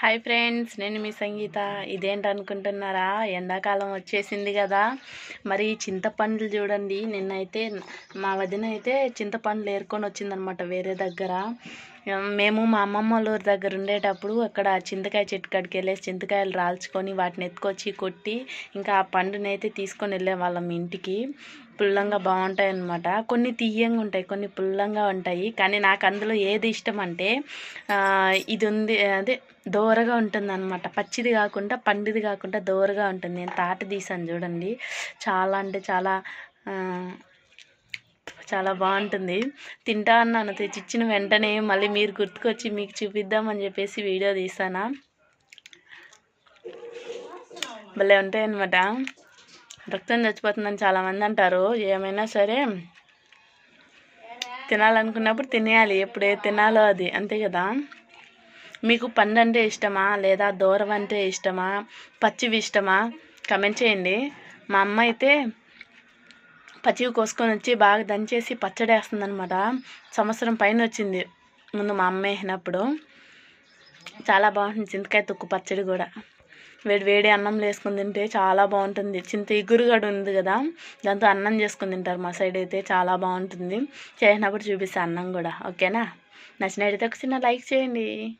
Hi friends నేను మీ సంగీత. ఇదేంటి అనుకుంటున్నారా ఎండాకాలం వచ్చేసింది కదా. మరి చింతపండ్లు చూడండి. నిన్నైతే మా వదిన అయితే చింతపండ్లు ఏరుకొని వచ్చిందనమాట వేరే దగ్గర. మేము మా అమ్మమ్మ వాళ్ళ ఊరి దగ్గర ఉండేటప్పుడు అక్కడ చింతకాయ చెట్టు కాడికి వెళ్ళేసి చింతకాయలు రాల్చుకొని వాటిని ఎత్తుకొచ్చి కొట్టి ఇంకా ఆ పండుని అయితే తీసుకొని వెళ్ళే వాళ్ళం ఇంటికి. పుల్లంగా బాగుంటాయి అన్నమాట. కొన్ని తీయంగా ఉంటాయి కొన్ని పుల్లంగా ఉంటాయి. కానీ నాకు అందులో ఏది ఇష్టం అంటే ఇది ఉంది అదే దోరగా ఉంటుంది అనమాట పచ్చిది కాకుండా పండిది కాకుండా దోరగా ఉంటుంది. నేను తాట తీసాను చూడండి. చాలా అంటే చాలా చాలా బాగుంటుంది. తింటా అన్నాను. తెచ్చిచ్చిన వెంటనే మళ్ళీ మీరు గుర్తుకొచ్చి మీకు చూపిద్దామని చెప్పేసి వీడియో తీసానా. భలే ఉంటాయన్నమాట. రక్తం చచ్చిపోతుందని చాలామంది అంటారు. ఏమైనా సరే తినాలనుకున్నప్పుడు తినేయాలి. ఎప్పుడే తినాలో అది. అంతే కదా. మీకు పండు అంటే ఇష్టమా? లేదా దూరం అంటే ఇష్టమా? పచ్చివి ఇష్టమా? కమెంట్ చేయండి. మా అమ్మ అయితే పచ్చివి కోసుకొని వచ్చి బాగా దంచేసి పచ్చడి వేస్తుంది అనమాట సంవత్సరం పైన వచ్చింది. ముందు మా అమ్మ వేసినప్పుడు చాలా బాగుంటుంది. చింతకాయ తొక్కు పచ్చడి కూడా. వేడి వేడి అన్నంలో వేసుకుని తింటే చాలా బాగుంటుంది. చింత ఇగురుగడు ఉంది కదా. దాంతో అన్నం చేసుకుని తింటారు మా సైడ్ అయితే. చాలా బాగుంటుంది. చేసినప్పుడు చూపిస్తే అన్నం కూడా. ఓకేనా? నచ్చినట్టయితే ఒక చిన్న లైక్ చేయండి.